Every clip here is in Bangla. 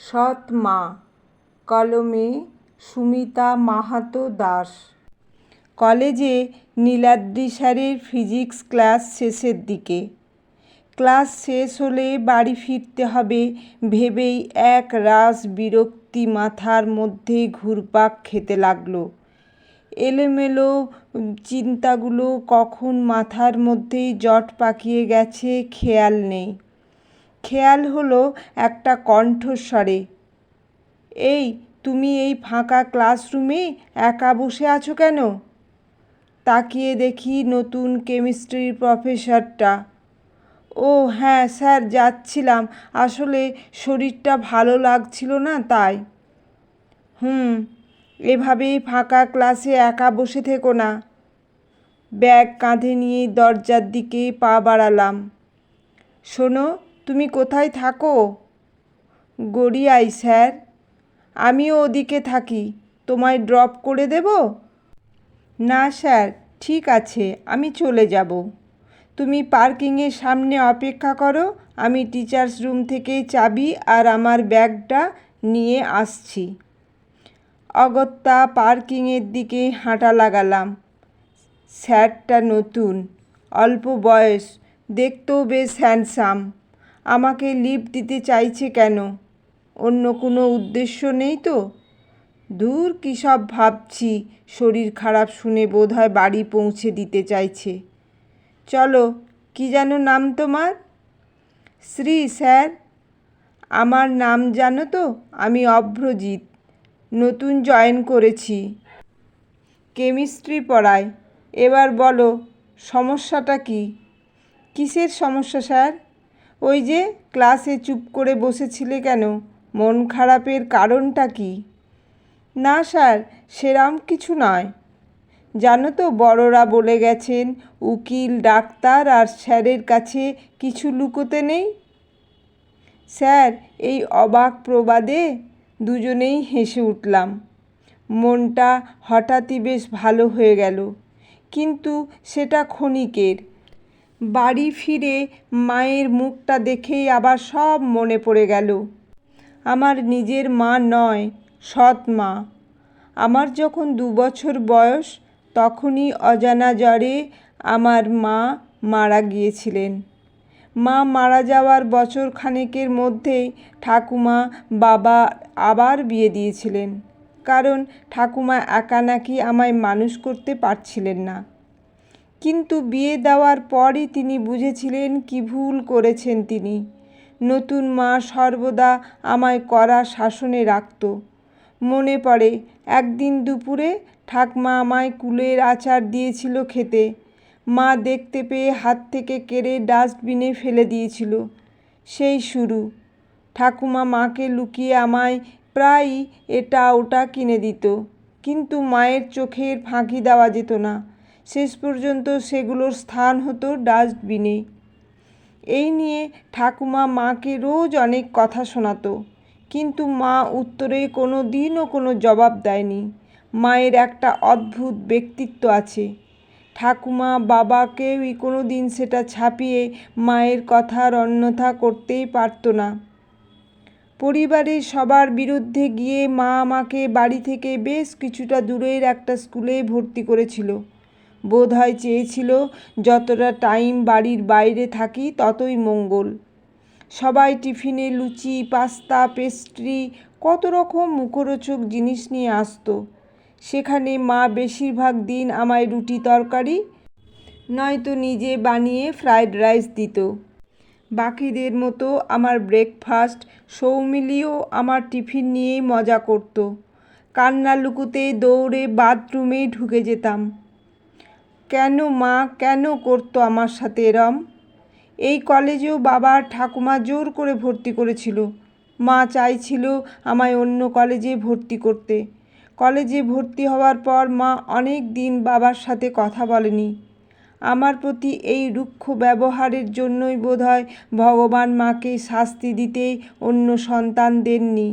সৎ মা, কলমে সুমিতা মাহাতো দাস। কলেজে নীলাদ্রি স্যারের ফিজিক্স ক্লাস শেষের দিকে। ক্লাস শেষ হলে বাড়ি ফিরতে হবে ভেবেই এক রাস বিরক্তি মাথার মধ্যে ঘুরপাক খেতে লাগল। এলোমেলো চিন্তাগুলো কখন মাথার মধ্যেই জট পাকিয়ে গেছে খেয়াল নেই। খেয়াল হলো একটা কণ্ঠস্বরে। এই, তুমি এই ফাঁকা ক্লাসরুমে একা বসে আছো কেন? তাকিয়ে দেখি নতুন কেমিস্ট্রির প্রফেসরটা। ও হ্যাঁ স্যার, যাচ্ছিলাম। আসলে শরীরটা ভালো লাগছিল না তাই। হুম, এভাবেই ফাঁকা ক্লাসে একা বসে থেকো না। ব্যাগ কাঁধে নিয়ে দরজার দিকে পা বাড়ালাম। শোনো তুমি কোথায় থাকো? গড়িয়াই স্যার। আমিও ওদিকে থাকি। তোমায় ড্রপ করে দেব? না, স্যার, ঠিক আছে, আমি চলে যাব। তুমি পার্কিংয়ের সামনে অপেক্ষা করো, আমি টিচার্স রুম থেকে চাবি আর আমার ব্যাগটা নিয়ে আসছি। অগত্যা পার্কিংয়ের দিকে হাঁটা লাগালাম। স্যারটা নতুন, অল্প বয়স, দেখতেও বেশ হ্যান্ডসাম। আমাকে লিফট দিতে চাইছে কেন? অন্য কোনো উদ্দেশ্য নেই তো? দূর কী সব ভাবছি, শরীর খারাপ শুনে বোধহয় বাড়ি পৌঁছে দিতে চাইছে। চলো, কি যেন নাম তোমার? শ্রী, স্যার। আমার নাম জানো তো? আমি অভ্রজিৎ, নতুন জয়েন করেছি। কেমিস্ট্রি পড়ায়। এবার বলো, সমস্যাটা কি? কিসের সমস্যা, স্যার? ওই যে ক্লাসে চুপ করে বসেছিলে কেন? মন খারাপের কারণটা কি? না স্যার, সেরাম কিছু নয়। জানো তো বড়রা বলে গেছেন, উকিল, ডাক্তার আর স্যারের কাছে কিছু লুকোতে নেই? স্যার, এই অবাক প্রবাদে দুজনেই হেসে উঠলাম। মনটা হঠাৎই বেশ ভালো হয়ে গেল। কিন্তু সেটা ক্ষণিকের। বাড়ি ফিরে মায়ের মুখটা দেখেই আবার সব মনে পড়ে গেল। আমার নিজের মা নয়, সৎ মা। আমার যখন দু বছর বয়স, তখনই অজানা জ্বরে আমার মা মারা গিয়েছিলেন। মা মারা যাওয়ার বছর খানেকের মধ্যেই ঠাকুমা বাবা আবার বিয়ে দিয়েছিলেন। কারণ ঠাকুমা একা নাকি আমায় মানুষ করতে পারছিলেন না। কিন্তু বিয়ে দেওয়ার পরই তিনি বুঝেছিলেন কি ভুল করেছেন তিনি। নতুন মা সর্বদা আমায় কড়া শাসনে রাখত। মনে পড়ে, একদিন দুপুরে ঠাকমা আমায় কুলের আচার দিয়েছিল খেতে। মা দেখতে পেয়ে হাত থেকে কেড়ে ডাস্টবিনে ফেলে দিয়েছিল। সেই শুরু। ঠাকুমা মাকে লুকিয়ে আমায় প্রায়ই এটা ওটা কিনে দিত। কিন্তু মায়ের চোখের ফাঁকি দেওয়া যেত না। শেষ পর্যন্ত সেগুলোর স্থান হতো ডাস্টবিনে। এই নিয়ে ঠাকুমা মাকে রোজ অনেক কথা শোনাতো, কিন্তু মা উত্তরে কোনো দিনও কোনো জবাব দেয়নি। মায়ের একটা অদ্ভুত ব্যক্তিত্ব আছে। ঠাকুমা বাবা কেউই কোনো দিন সেটা ছাপিয়ে মায়ের কথার অন্যথা করতেই পারতো না। পরিবারের সবার বিরুদ্ধে গিয়ে মা আমাকে বাড়ি থেকে বেশ কিছুটা দূরের একটা স্কুলে ভর্তি করেছিল। বোধ হয় চেয়েছিল, যতটা টাইম বাড়ির বাইরে থাকি, ততই মঙ্গল। সবাই টিফিনে লুচি, পাস্তা, পেস্ট্রি, কত রকম মুখরোচক জিনিস নিয়ে আসতো। সেখানে মা বেশিরভাগ দিন আমায় রুটি তরকারি, নয়তো নিজে বানিয়ে ফ্রায়েড রাইস দিত। বাকিদের মতো আমার ব্রেকফাস্ট, সৌমিলিও আমার টিফিন নিয়েই মজা করতো। কান্না লুকুতে দৌড়ে বাথরুমে ঢুকে যেতাম। কেন মা কেন করতো আমার সাথে এরম? এই কলেজেও বাবা ঠাকুমা জোর করে ভর্তি করেছিল। মা চাইছিল আমায় অন্য কলেজে ভর্তি করতে। কলেজে ভর্তি হওয়ার পর মা অনেক দিন বাবার সাথে কথা বলেনি। আমার প্রতি এই রুক্ষ ব্যবহারের জন্যই বোধহয় ভগবান মাকে শাস্তি দিতে অন্য সন্তান দেননি।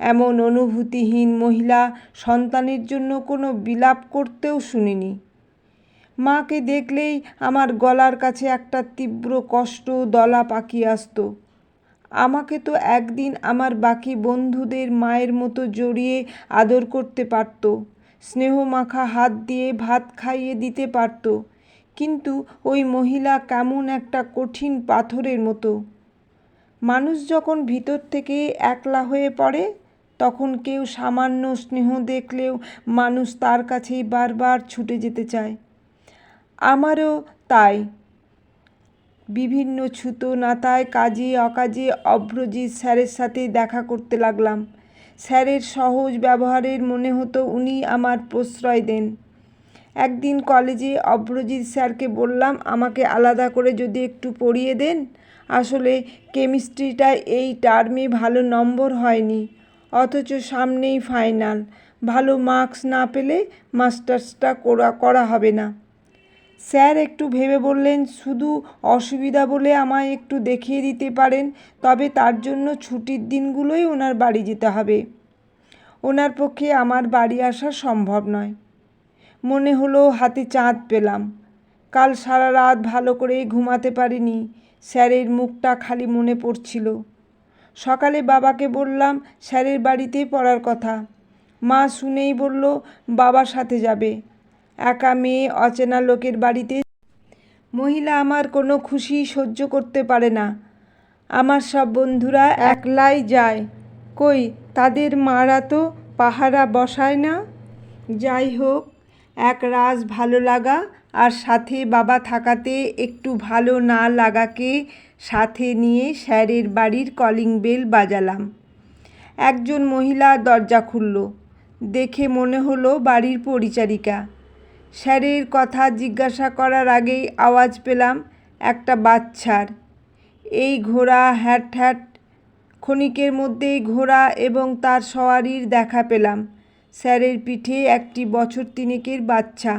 এমন অনুভূতিহীন মহিলা সন্তানের জন্য কোনো বিলাপ করতেও শুনিনি। মাকে দেখলেই আমার গলার কাছে একটা তীব্র কষ্ট দলা পাকিয়ে আসতো। আমাকে তো একদিন আমার বাকি বন্ধুদের মায়ের মতো জড়িয়ে আদর করতে পারত, স্নেহ মাখা হাত দিয়ে ভাত খাইয়ে দিতে পারত, কিন্তু ওই মহিলা কেমন একটা কঠিন পাথরের মতো। মানুষ যখন ভিতর থেকে একলা হয়ে পড়ে, তখন কেউ সামান্য স্নেহ দেখলেও মানুষ তার কাছেই বারবার ছুটে যেতে চায়। আমারও তাই। বিভিন্ন ছুতো নাতায় কাজে অকাজে অভ্রজিৎ স্যারের সাথে দেখা করতে লাগলাম। স্যারের সহজ ব্যবহারের মনে হতো উনি আমার প্রশ্রয় দেন। একদিন কলেজে অভ্রজিৎ স্যারকে বললাম, আমাকে আলাদা করে যদি একটু পড়িয়ে দেন? আসলে কেমিস্ট্রিটা এই টার্মে ভালো নম্বর হয়নি, অথচ সামনেই ফাইনাল। ভালো মার্কস না পেলে মাস্টার্সটা করা করা হবে না। স্যার একটু ভেবে বললেন, শুধু অসুবিধা বলে আমায় একটু দেখিয়ে দিতে পারেন, তবে তার জন্য ছুটির দিনগুলোই ওনার বাড়ি যেতে হবে। ওনার পক্ষে আমার বাড়ি আসা সম্ভব নয়। মনে হলো হাতে চাঁদ পেলাম। কাল সারা রাত ভালো করে ঘুমাতে পারিনি। স্যারের মুখটা খালি মনে পড়ছিল। সকালে বাবাকে বললাম, স্যারের বাড়িতে পড়ার কথা। মা শুনেই বলল বাবার সাথে যাবে। একা মেয়ে অচেনা লোকের বাড়িতে। মহিলা আমার কোনো খুশি সহ্য করতে পারে না। আমার সব বন্ধুরা একলাই যায়। কই, তাদের মারা তো পাহারা বসায় না? যাই হোক, এক রাজ ভালো লাগা আর সাথে বাবা থাকাতে একটু ভালো না লাগাকে সাথে নিয়ে স্যারের বাড়ির কলিং বেল বাজালাম। একজন মহিলা দরজা খুলল। দেখে মনে হলো বাড়ির পরিচারিকা। স্যারের কথা জিজ্ঞাসা করার আগেই আওয়াজ পেলাম একটা বাচ্চার। এই ঘোড়া হ্যাট হ্যাট ক্ষণিকের মধ্যেই ঘোড়া এবং তার সওয়ারির দেখা পেলাম। স্যারের পিঠে একটি বছর তিনেকের বাচ্চা।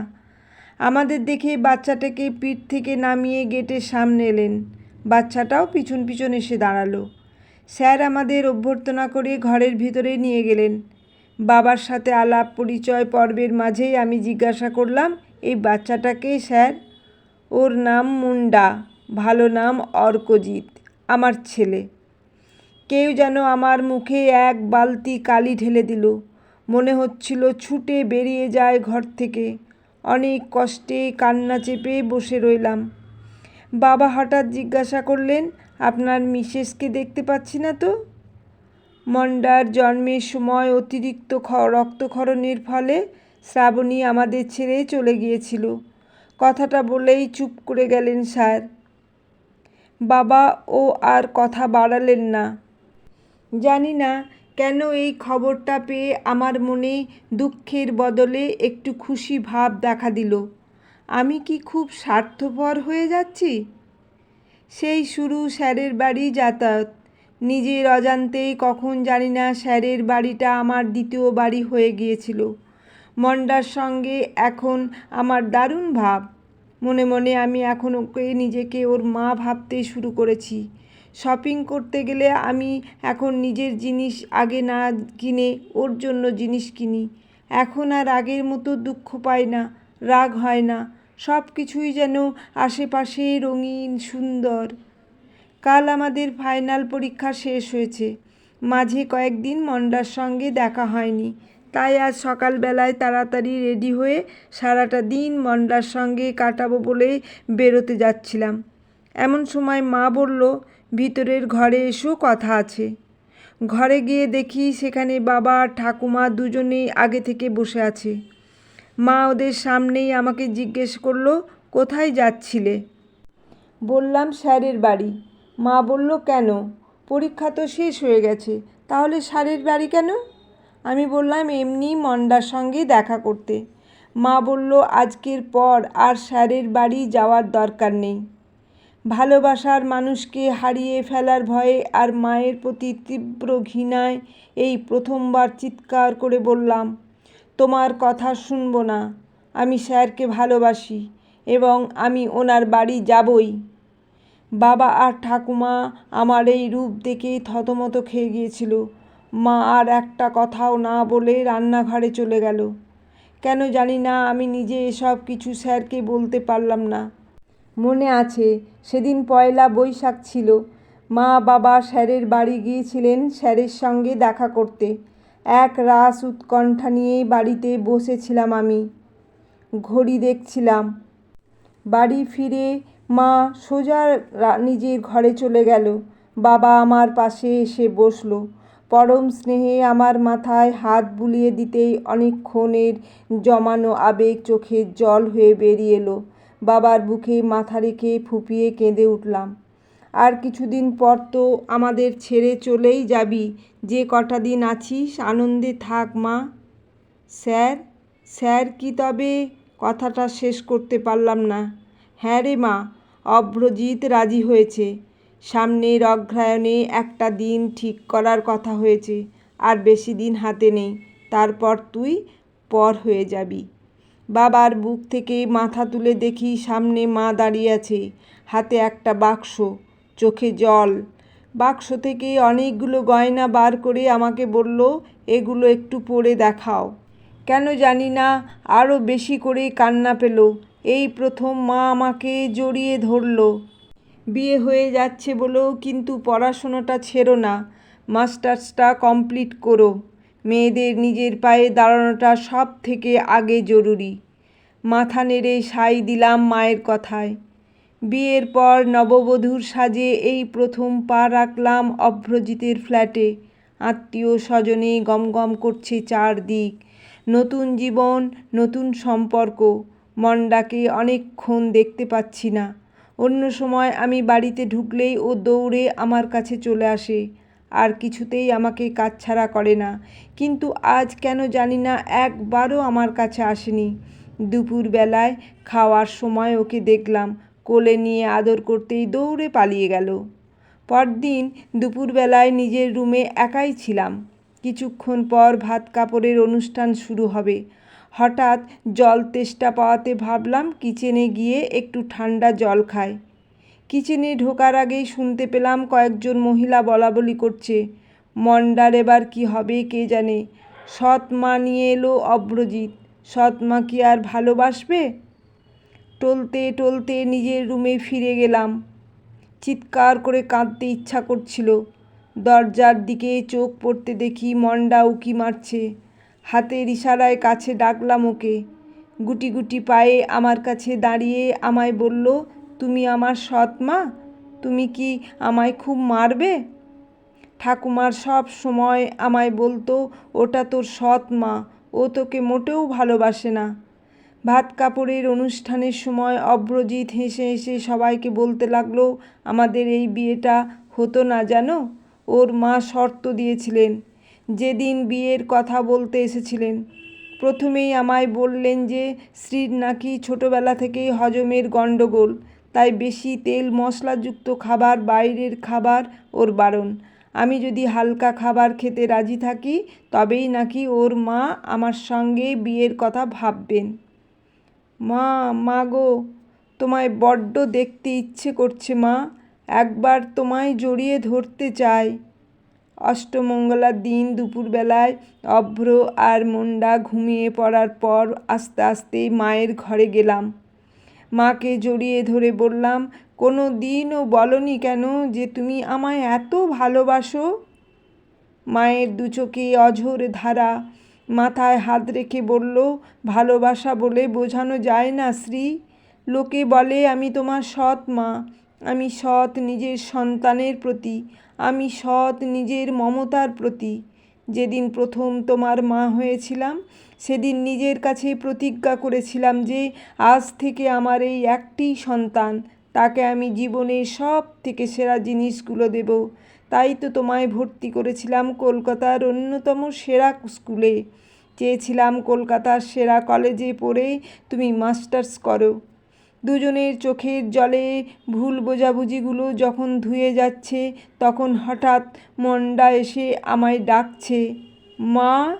আমাদের দেখে বাচ্চাটাকে পিঠ থেকে নামিয়ে গেটের সামনে এলেন। বাচ্চাটাও পিছন পিছন এসে দাঁড়াল। স্যার আমাদের অভ্যর্থনা করে ঘরের ভিতরে নিয়ে গেলেন। বাবার সাথে আলাপ পরিচয় পর্বের মাঝেই আমি জিজ্ঞাসা করলাম, এই বাচ্চাটাকে স্যার? ওর নাম মুন্ডা, ভালো নাম অর্কজিৎ, আমার ছেলে। কেউ যেন আমার মুখে এক বালতি কালি ঢেলে দিল। মনে হচ্ছিল ছুটে বেরিয়ে যায় ঘর থেকে। অনেক কষ্টে কান্না চেপে বসে রইলাম। বাবা হঠাৎ জিজ্ঞাসা করলেন, আপনার মিসেসকে দেখতে পাচ্ছি না তো? মন্ডার জন্মের সময় অতিরিক্ত রক্তক্ষরণের ফলে শ্রাবণী আমাদের ছেড়ে চলে গিয়েছিল। কথাটা বলেই চুপ করে গেলেন স্যার। বাবা ও আর কথা বাড়ালেন না। জানি না কেন এই খবরটা পেয়ে আমার মনে দুঃখের বদলে একটু খুশি ভাব দেখা দিল। আমি কি খুব স্বার্থপর হয়ে যাচ্ছি? সেই শুরু স্যারের বাড়ি যাতায়াত। নিজের অজান্তেই কখন জানি না স্যারের বাড়িটা আমার দ্বিতীয় বাড়ি হয়ে গিয়েছিল। মন্ডার সঙ্গে এখন আমার দারুণ ভাব। মনে মনে আমি এখন ওকে নিজেকে ওর মা ভাবতে শুরু করেছি। শপিং করতে গেলে আমি এখন নিজের জিনিস আগে না কিনে ওর জন্য জিনিস কিনি। এখন আর আগের মতো দুঃখ পাই না, রাগ হয় না। সব কিছুই যেন আশেপাশে রঙিন, সুন্দর। কাল আমাদের ফাইনাল পরীক্ষা শেষ হয়েছে। মাঝে কয়েকদিন মন্ডার সঙ্গে দেখা হয়নি। তাই আজ সকালবেলায় তাড়াতাড়ি রেডি হয়ে সারাটা দিন মন্ডার সঙ্গে কাটাবো বলে বেরোতে যাচ্ছিলাম। এমন সময় মা বলল, ভিতরের ঘরে এসো, কথা আছে। ঘরে গিয়ে দেখি সেখানে বাবা ঠাকুমা দুজনেই আগে থেকে বসে আছে। মা ওদের সামনেই আমাকে জিজ্ঞেস করল, কোথায় যাচ্ছিলে? বললাম, স্যারের বাড়ি। মা বলল, কেন? পরীক্ষা তো শেষ হয়ে গেছে, তাহলে স্যারের বাড়ি কেন? আমি বললাম, এমনি মন্ডার সঙ্গে দেখা করতে। মা বলল, আজকের পর আর স্যারের বাড়ি যাওয়ার দরকার নেই। ভালোবাসার মানুষকে হারিয়ে ফেলার ভয়ে আর মায়ের প্রতি তীব্র ঘৃণায় এই প্রথমবার চিৎকার করে বললাম, তোমার কথা শুনব না। আমি স্যারকে ভালোবাসি এবং আমি ওনার বাড়ি যাবই। বাবা আর ঠাকুমা আমার এই রূপ দেখে থতমত খেয়ে গিয়েছিল। মা আর একটা কথাও না বলে রান্নাঘরে চলে গেল। কেন জানি না আমি নিজে এসব কিছু স্যারকে বলতে পারলাম না। মনে আছে, সেদিন পয়লা বৈশাখ ছিল। মা বাবা স্যারের বাড়ি গিয়েছিলেন স্যারের সঙ্গে দেখা করতে। এক রাস উৎকণ্ঠা নিয়ে বাড়িতে বসেছিলাম আমি। ঘড়ি দেখছিলাম। বাড়ি ফিরে মা সোজা নিজের ঘরে চলে গেল। বাবা আমার পাশে এসে বসল। পরম স্নেহে আমার মাথায় হাত বুলিয়ে দিতেই অনেকক্ষণের জমানো আবেগ চোখের জল হয়ে বেরিয়ে এলো। বাবার বুকে মাথা রেখে ফুপিয়ে কেঁদে উঠলাম। আর কিছুদিন পর তো আমাদের ছেড়ে চলেই যাবি। যে কটা দিন আছিস, আনন্দে থাক মা। স্যার স্যার কি তবে কথাটা শেষ করতে পারলাম না। হ্যাঁ রে মা অভ্রজিৎ রাজি হয়েছে। সামনের অগ্রহায়ণে একটা দিন ঠিক করার কথা হয়েছে, আর বেশি দিন হাতে নেই। তারপর তুই পর হয়ে যাবি। বাবার বুক থেকে মাথা তুলে দেখি সামনে মা দাঁড়িয়ে আছে। হাতে একটা বাক্স, চোখে জল। বাক্স থেকে অনেকগুলো গয়না বার করে আমাকে বলল, এগুলো একটু পরে দেখাও। কেন জানি না, আরও বেশি করে কান্না পেল। এই প্রথম মা আমাকে জড়িয়ে ধরলো। বিয়ে হয়ে যাচ্ছে বলেও কিন্তু পড়াশোনাটা ছেড়ো না। মাস্টার্সটা কমপ্লিট করো। মেয়েদের নিজের পায়ে দাঁড়ানোটা সব থেকে আগে জরুরি। মাথা নেড়ে সাই দিলাম মায়ের কথায়। বিয়ের পর নববধূর সাজে এই প্রথম পা রাখলাম অভ্রজিতের ফ্ল্যাটে। আত্মীয় স্বজনে গমগম করছে চারদিক। নতুন জীবন, নতুন সম্পর্ক। মন্ডাকে অনেকক্ষণ দেখতে পাচ্ছি না। অন্য সময় আমি বাড়িতে ঢুকলেই ও দৌড়ে আমার কাছে চলে আসে। আর কিছুতেই আমাকে কাছছাড়া করে না। কিন্তু আজ কেন জানি না একবারও আমার কাছে আসেনি। দুপুরবেলায় খাওয়ার সময় ওকে দেখলাম, কোলে নিয়ে আদর করতেই দৌড়ে পালিয়ে গেল। পরদিন দুপুরবেলায় নিজের রুমে একাই ছিলাম। কিছুক্ষণ পর ভাত কাপড়ের অনুষ্ঠান শুরু হবে। হঠাৎ জল তেষ্টা পাওয়াতে ভাবলাম কিচেনে গিয়ে একটু ঠান্ডা জল খাই। কিচেনে ঢোকার আগেই শুনতে পেলাম কয়েকজন মহিলা বলাবলি করছে, মন্ডার এবার কি হবে কে জানে। সৎ মা নিয়ে এলো অব্রজিৎ সৎ মা কি আর ভালোবাসবে? টলতে টলতে নিজের রুমে ফিরে গেলাম। চিৎকার করে কাঁদতে ইচ্ছা করছিল। দরজার দিকে চোখ পড়তে দেখি মন্ডা উকি মারছে। হাতের ইশারায় কাছে ডাকলাম ওকে। গুটি গুটি পায়ে আমার কাছে দাঁড়িয়ে আমায় বলল, তুমি আমার সৎ মা? তুমি কি আমায় খুব মারবে? ঠাকুমার সব সময় আমায় বলতো, ওটা তোর সৎ মা, ও তোকে মোটেও ভালোবাসে না। ভাত কাপড়ের অনুষ্ঠানের সময় অব্রজিৎ হেসে হেসে সবাইকে বলতে লাগল, আমাদের এই বিয়েটা হতো না জানো? ওর মা শর্ত দিয়েছিলেন। যেদিন বিয়ের কথা বলতে এসেছিলেন, প্রথমেই আমায় বললেন যে স্ত্রীর নাকি ছোটোবেলা থেকেই হজমের গণ্ডগোল, তাই বেশি তেল মশলাযুক্ত খাবার, বাইরের খাবার ওর বারণ। আমি যদি হালকা খাবার খেতে রাজি থাকি, তবেই নাকি ওর মা আমার সঙ্গে বিয়ের কথা ভাববেন। মা মা গো, তোমায় বড্ড দেখতে ইচ্ছে করছে মা, একবার তোমায় জড়িয়ে ধরতে চাই। অষ্টমঙ্গলার দিন দুপুরবেলায় অভ্র আর মুন্ডা ঘুমিয়ে পড়ার পর আস্তে আস্তে মায়ের ঘরে গেলাম। মাকে জড়িয়ে ধরে বললাম, কোনো দিনও বলনি কেন যে তুমি আমায় এত ভালোবাসো? মায়ের দু চোখে অঝোর ধারা, মাথায় হাত রেখে বলল, ভালোবাসা বলে বোঝানো যায় না শ্রী। লোকে বলে, আমি তোমার সৎ মা, আমি সৎ নিজের সন্তানের প্রতি। আমি সৎ নিজের মমতার প্রতি। যেদিন প্রথম তোমার মা হয়েছিলাম, সেদিন নিজের কাছে প্রতিজ্ঞা করেছিলাম যে, আজ থেকে আমার এই একটি সন্তান, তাকে আমি জীবনের সব থেকে সেরা জিনিসগুলো দেব। তাই তো তোমায় ভর্তি করেছিলাম কলকাতার অন্যতম সেরা স্কুলে। চেয়েছিলাম কলকাতার সেরা কলেজে পড়ে তুমি মাস্টার্স করো। দুজনের চোখের জলে ভুল বোঝাবুঝিগুলো যখন ধুয়ে যাচ্ছে, তখন হঠাৎ মন্ডা এসে আমায় ডাকছে, মা?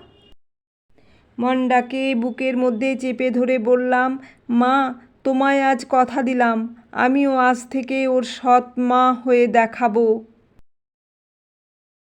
মন্ডাকে বুকের মধ্যে চেপে ধরে বললাম, মা, তোমায় আজ কথা দিলাম, আমিও আজ থেকে ওর সৎ মা হয়ে দেখাবো।